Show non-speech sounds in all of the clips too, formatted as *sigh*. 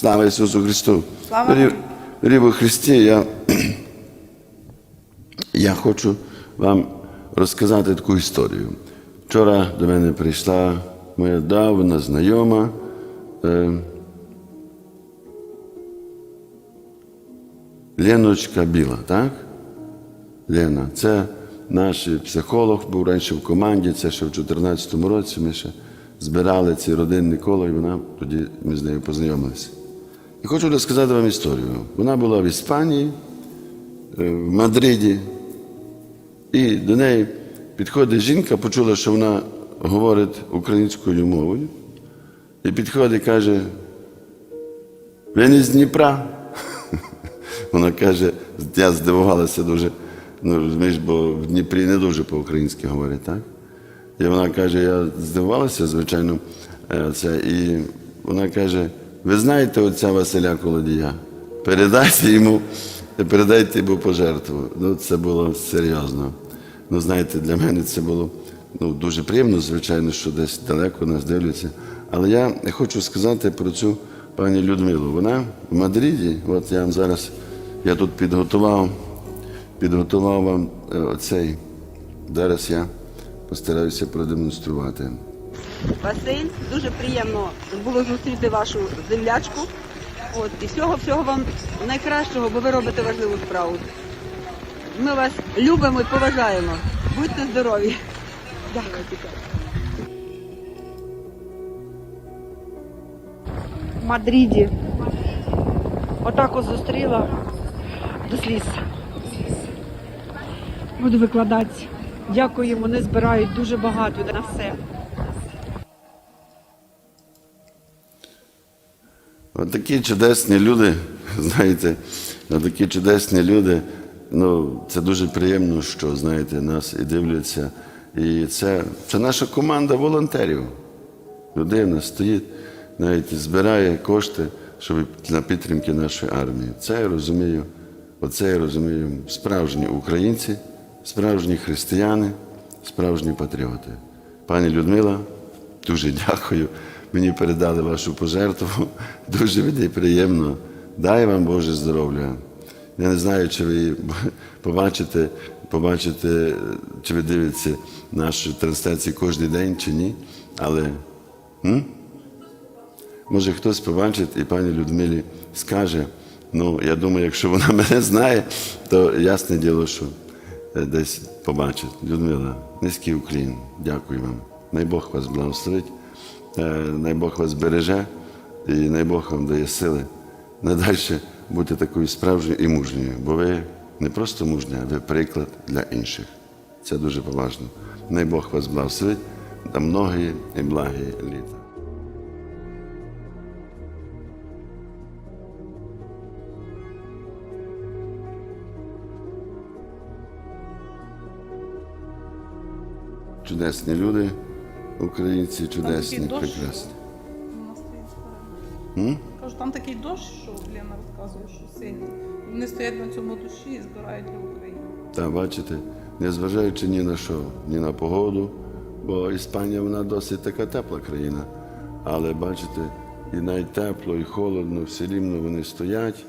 Слава Ісусу Христу! Слава Дорі Христі, я, я хочу вам розказати таку історію. Вчора до мене прийшла моя давна знайома. Е, Леночка Біла, так? Лена, це наш психолог, був раніше в команді, це ще в 2014 році ми ще збирали ці родинні коло, і вона тоді ми з нею познайомилися. І хочу розказати вам історію. Вона була в Іспанії, е, в Мадриді, і до неї підходить жінка, почула, що вона говорить українською мовою, і підходить і каже, ви не з Дніпра. *laughs* Вона каже, я здивувалася дуже, ну розумієш, бо в Дніпрі не дуже по-українськи говорять, так? І вона каже, я здивувалася, звичайно, е, це, і вона каже, ви знаєте отця Василя Колодія? Передайте йому, передайте йому пожертву. Ну, це було серйозно. Ну, знаєте, для мене це було ну, дуже приємно, звичайно, що десь далеко нас дивляться. Але я хочу сказати про цю пані Людмилу. Вона в Мадриді, от я вам зараз, я тут підготував, підготував вам е, оцей. Зараз я постараюся продемонструвати. Василь, дуже приємно було зустріти вашу землячку. От, і всього всього вам найкращого, бо ви робите важливу справу. Ми вас любимо і поважаємо. Будьте здорові. Дякую. в Мадриді. Отак от зустріла до сліз. Буду викладати. Дякую, вони збирають дуже багато на все. От такі чудесні люди, знаєте, такі чудесні люди. Ну, це дуже приємно, що знаєте, нас і дивляться. І це, це наша команда волонтерів. Людина стоїть, навіть збирає кошти, щоб для підтримки нашої армії. Це я розумію, оце я розумію справжні українці, справжні християни, справжні патріоти. Пані Людмила, дуже дякую. Мені передали вашу пожертву. *laughs* Дуже мені приємно. Дай вам Боже здоров'я. Я не знаю, чи ви *laughs* побачите, побачите, чи ви дивитеся наші трансляції кожен день чи ні. Але м? може хтось побачить і пані Людмилі скаже. Ну, я думаю, якщо вона *laughs* мене знає, то ясне діло, що е, десь побачить. Людмила, низький уклін. Дякую вам. Най Бог вас благословить, е, най Бог вас береже і най Бог вам дає сили надальше бути такою справжньою і мужньою, бо ви не просто мужня, ви приклад для інших. Це дуже поважно. Най Бог вас благословить на многі і благі літа. Чудесні люди, українці, чудесні, прекрасні. Вона. Кажу, там такий дощ, що Лена розказує, що сильний. Вони стоять на цьому душі і збирають для України. Та бачите, незважаючи ні на що, ні на погоду, бо Іспанія вона досить така тепла країна. Але бачите, і навіть тепло, і холодно, все рівно вони стоять,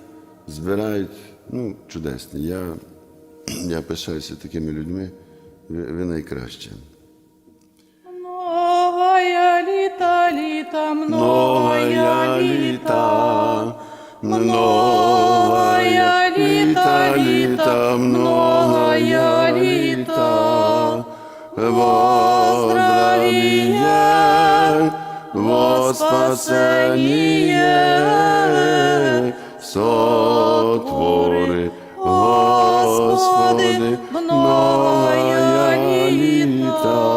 збирають. Ну, чудесні. Я, *clears throat* я пишаюся такими людьми. Ви, ви найкраще. Літа, Многая літа, многая літа, літа, многая літа, во здравие, во спасение, сотвори, Господи, многая літа.